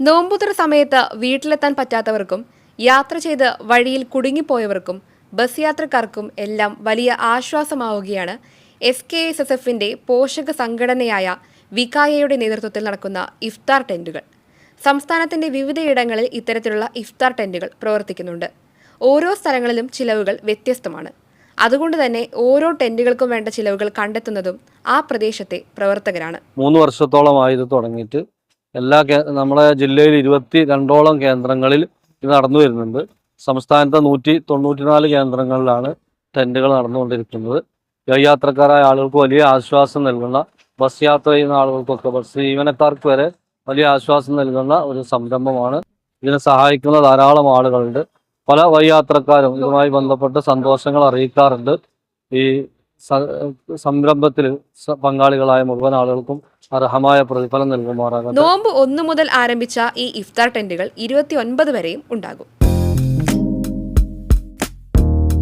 നോമ്പുതുറ സമയത്ത് വീട്ടിലെത്താൻ പറ്റാത്തവർക്കും യാത്ര ചെയ്ത് വഴിയിൽ കുടുങ്ങിപ്പോയവർക്കും ബസ് യാത്രക്കാർക്കും എല്ലാം വലിയ ആശ്വാസമാവുകയാണ് എസ് കെ എസ് എസ് എഫിന്റെ പോഷക സംഘടനയായ വികായയുടെ നേതൃത്വത്തിൽ നടക്കുന്ന ഇഫ്താർ ടെന്റുകൾ. സംസ്ഥാനത്തിന്റെ വിവിധയിടങ്ങളിൽ ഇത്തരത്തിലുള്ള ഇഫ്താർ ടെന്റുകൾ പ്രവർത്തിക്കുന്നുണ്ട്. ഓരോ സ്ഥലങ്ങളിലും ചിലവുകൾ വ്യത്യസ്തമാണ്. അതുകൊണ്ട് തന്നെ ഓരോ ടെന്റുകൾക്കും വേണ്ട ചിലവുകൾ കണ്ടെത്തുന്നതും ആ പ്രദേശത്തെ പ്രവർത്തകരാണ്. മൂന്ന് വർഷത്തോളമായി ഇത് തുടങ്ങിയിട്ട് എല്ലാ നമ്മുടെ ജില്ലയിൽ ഇരുപത്തി രണ്ടോളം കേന്ദ്രങ്ങളിൽ ഇത് നടന്നു വരുന്നുണ്ട്. സംസ്ഥാനത്തെ നൂറ്റി തൊണ്ണൂറ്റിനാല് കേന്ദ്രങ്ങളിലാണ് ടെന്റുകൾ നടന്നുകൊണ്ടിരിക്കുന്നത്. യാത്രക്കാരായ ആളുകൾക്ക് വലിയ ആശ്വാസം നൽകുന്ന ബസ് യാത്ര ചെയ്യുന്ന ആളുകൾക്കൊക്കെ ബസ് ജീവനക്കാർക്ക് വരെ വലിയ ആശ്വാസം നൽകുന്ന ഒരു സംരംഭമാണ്. ഇതിനെ സഹായിക്കുന്ന ധാരാളം ആളുകളുണ്ട്. പല വഴിയാത്രക്കാരും ഇതുമായി ബന്ധപ്പെട്ട് സന്തോഷങ്ങൾ അറിയിക്കാറുണ്ട്. ഈ സംരംഭത്തിൽ പങ്കാളികളായ മുഴുവൻ ആളുകൾക്കും അർഹമായ പ്രതിഫലം നൽകുമാറാകട്ടെ. നോമ്പ് ഒന്നു മുതൽ ആരംഭിച്ച ഈ ഇഫ്താർ ടെന്റുകൾ ഇരുപത്തി ഒൻപത് വരെയും ഉണ്ടാകും.